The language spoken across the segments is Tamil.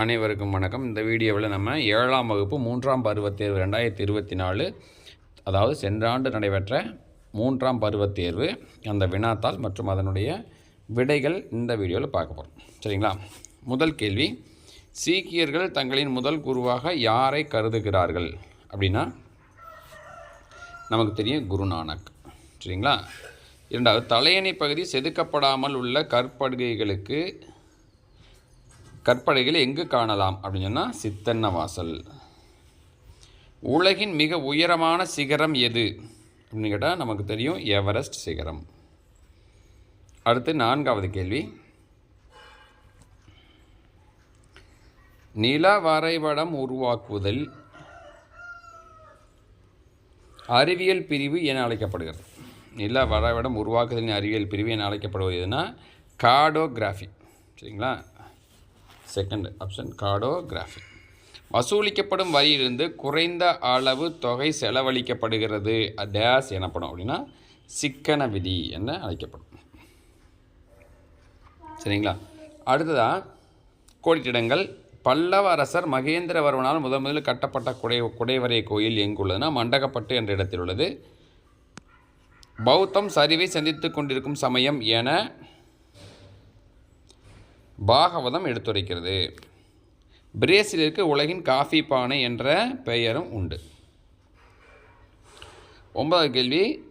அனைவருக்கும் வணக்கம். இந்த வீடியோவில் நம்ம ஏழாம் வகுப்பு மூன்றாம் பருவத் தேர்வு ரெண்டாயிரத்தி இருபத்தி நாலு அதாவது சென்ற ஆண்டு நடைபெற்ற மூன்றாம் பருவத் தேர்வு அந்த வினாத்தாள் மற்றும் அதனுடைய விடைகள் இந்த வீடியோவில் பார்க்க போகிறோம் சரிங்களா? முதல் கேள்வி சீக்கியர்கள் தங்களின் முதல் குருவாக யாரை கருதுகிறார்கள்? அப்படின்னா நமக்கு தெரியும் குருநானக். சரிங்களா? இரண்டாவது தலையணை பகுதி செதுக்கப்படாமல் உள்ள கற்படுகைகளுக்கு கற்படைகளை எங்கு காணலாம்? அப்படின்னு சொன்னால் சித்தன்ன வாசல். உலகின் மிக உயரமான சிகரம் எது? அப்படின்னு கேட்டால் நமக்கு தெரியும் எவரெஸ்ட் சிகரம். அடுத்து நான்காவது கேள்வி. நில வரைபடம் உருவாக்குதல் அறிவியல் பிரிவு என அழைக்கப்படுகிறது. நில வரைபடம் உருவாக்குதலின் அறிவியல் பிரிவு என அழைக்கப்படுவது எதுனா கார்டோகிராஃபி சரிங்களா? செகண்ட் ஆப்ஷன் கார்டோகிராஃபி வசூலிக்கப்படும் வரியிலிருந்து குறைந்த அளவு தொகை செலவழிக்கப்படுகிறது. டேஸ் எனப்படும் அப்படின்னா சிக்கன விதி என அழைக்கப்படும். சரிங்களா? அடுத்ததாக கோடிட்டிடங்கள். பல்லவ அரசர் மகேந்திரவர்மனால் முதன் முதலில் கட்டப்பட்ட குடை குடைவரை கோயில் எங்குள்ளதுன்னா மண்டகப்பட்டு என்ற இடத்தில் உள்ளது. பௌத்தம் சரிவை சந்தித்து கொண்டிருக்கும் சமயம் என பாகவதம் எடுத்துரைக்கிறது. பிரேசிலிற்கு உலகின் காஃபி பானை என்ற பெயரும் உண்டு. ஒன்பதாவது கேள்வி.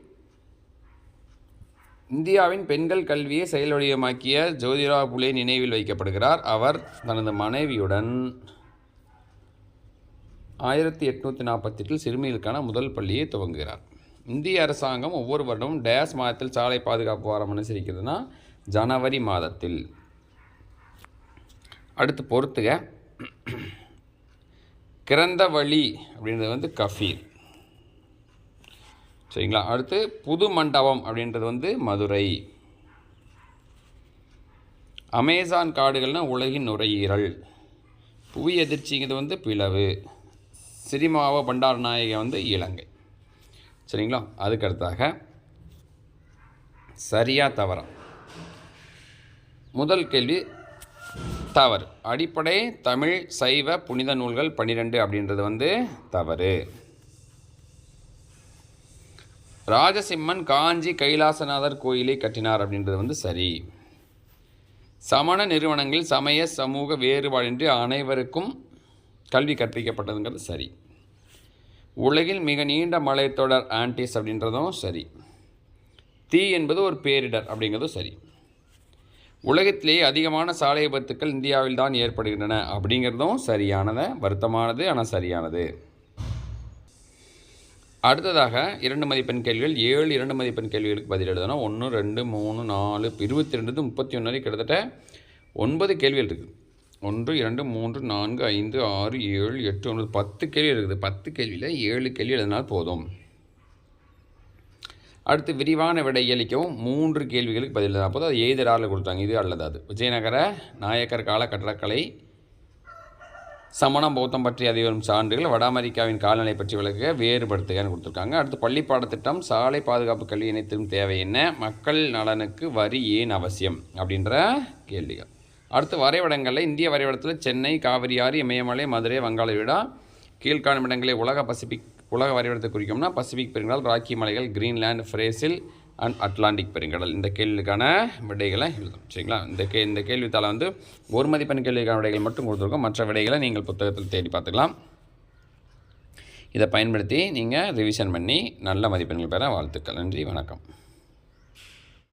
இந்தியாவின் பெண்கள் கல்வியை செயல்வடிவமாக்கிய ஜோதிரா புலே நினைவில் வைக்கப்படுகிறார். அவர் தனது மனைவியுடன் ஆயிரத்தி எட்நூற்றி நாற்பத்தெட்டில் சிறுமிகளுக்கான முதல் பள்ளியை துவங்குகிறார். இந்திய அரசாங்கம் ஒவ்வொரு வருடமும் டேஸ் மாதத்தில் சாலை பாதுகாப்பு வாரம் அனுசரிக்கிறதுனா ஜனவரி மாதத்தில். அடுத்து பொறுத்துக. கிறந்த வழி அப்படின்றது வந்து கஃபீர். சரிங்களா? அடுத்து புது மண்டபம் அப்படின்றது வந்து மதுரை. அமேசான் காடுகள்னால் உலகின் நுரையீரல். புவி எதிர்ச்சிங்கிறது வந்து பிளவு. சிரிமாவ பண்டாரநாயகம் வந்து இலங்கை. சரிங்களா? அதுக்கடுத்தாக சரியாக சரியா தவறா. முதல் கேள்வி தவறு. அடிப்படை தமிழ் சைவ புனித நூல்கள் பன்னிரெண்டு அப்படின்றது வந்து தவறு. ராஜசிம்மன் காஞ்சி கைலாசநாதர் கோயிலை கட்டினார் அப்படின்றது வந்து சரி. சமண நிறுவனங்களில் சமய சமூக வேறுபாடின்றி அனைவருக்கும் கல்வி கற்பிக்கப்பட்டதுங்கிறது சரி. உலகில் மிக நீண்ட மலைத்தொடர் ஆன்டிஸ் அப்படின்றதும் சரி. தீ என்பது ஒரு பேரிடர் அப்படிங்கிறதும் சரி. உலகத்திலேயே அதிகமான சாலை விபத்துக்கள் இந்தியாவில் தான் ஏற்படுகின்றன. அப்படிங்கிறதும் சரியானது வருத்தமானது ஆனால் சரியானது. அடுத்ததாக இரண்டு மதிப்பெண் கேள்விகள் ஏழு இரண்டு மதிப்பெண் கேள்விகளுக்கு பதில் எழுதணும். ஒன்று ரெண்டு மூணு நாலு இருபத்தி ரெண்டு முப்பத்தி ஒன்று வரை கிட்டத்தட்ட ஒன்பது கேள்விகள் இருக்குது ஒன்று இரண்டு மூன்று நான்கு ஐந்து ஆறு ஏழு எட்டு ஒன்பது பத்து கேள்வி இருக்குது. பத்து கேள்வியில் ஏழு கேள்வி எழுதினால் போதும். அடுத்து விரிவான விடை அளிக்கவும் மூன்று கேள்விகளுக்கு பதில் தான் அப்போது அது எய்தரால் கொடுத்தாங்க? இது அல்லது அது. விஜயநகர நாயக்கர் கால கட்டடக்கலை சமணம் பௌத்தம் பற்றி அதிகம் சான்றுகள் வட அமெரிக்காவின் காலநிலை பற்றி விளக்க வேறுபடுத்துகன்னு கொடுத்துருக்காங்க. அடுத்து பள்ளி பாடத்திட்டம் சாலை பாதுகாப்பு கல்வி இணைத்திலும் தேவை என்ன? மக்கள் நலனுக்கு வரி ஏன் அவசியம்? அப்படின்ற கேள்விகள். அடுத்து வரைபடங்களில் இந்திய வரைபடத்தில் சென்னை காவிரி ஆறு இமயமலை மதுரை வங்காள விடா கீழ்காணும் இடங்களை உலக பசிபிக் உலக வரைபடத்தை குறிக்கும்னா பசிபிக் பெருங்கடல் ராக்கி மலைகள் கிரீன்லேண்ட் ஃப்ரேசில் அண்ட் அட்லாண்டிக் பெருங்கடல். இந்த கேள்விக்கான விடைகளை எழுதணும். சரிங்களா? இந்த கே இந்த கேள்வித்தாளை வந்து ஒரு மதிப்பெண் கேள்விக்கான விடைகள் மட்டும் கொடுத்துருக்கோம். மற்ற விடைகளை நீங்கள் புத்தகத்தில் தேடி பார்த்துக்கலாம். இதை பயன்படுத்தி நீங்கள் ரிவிஷன் பண்ணி நல்ல மதிப்பெண்கள் பெற வாழ்த்துக்கள். நன்றி. வணக்கம்.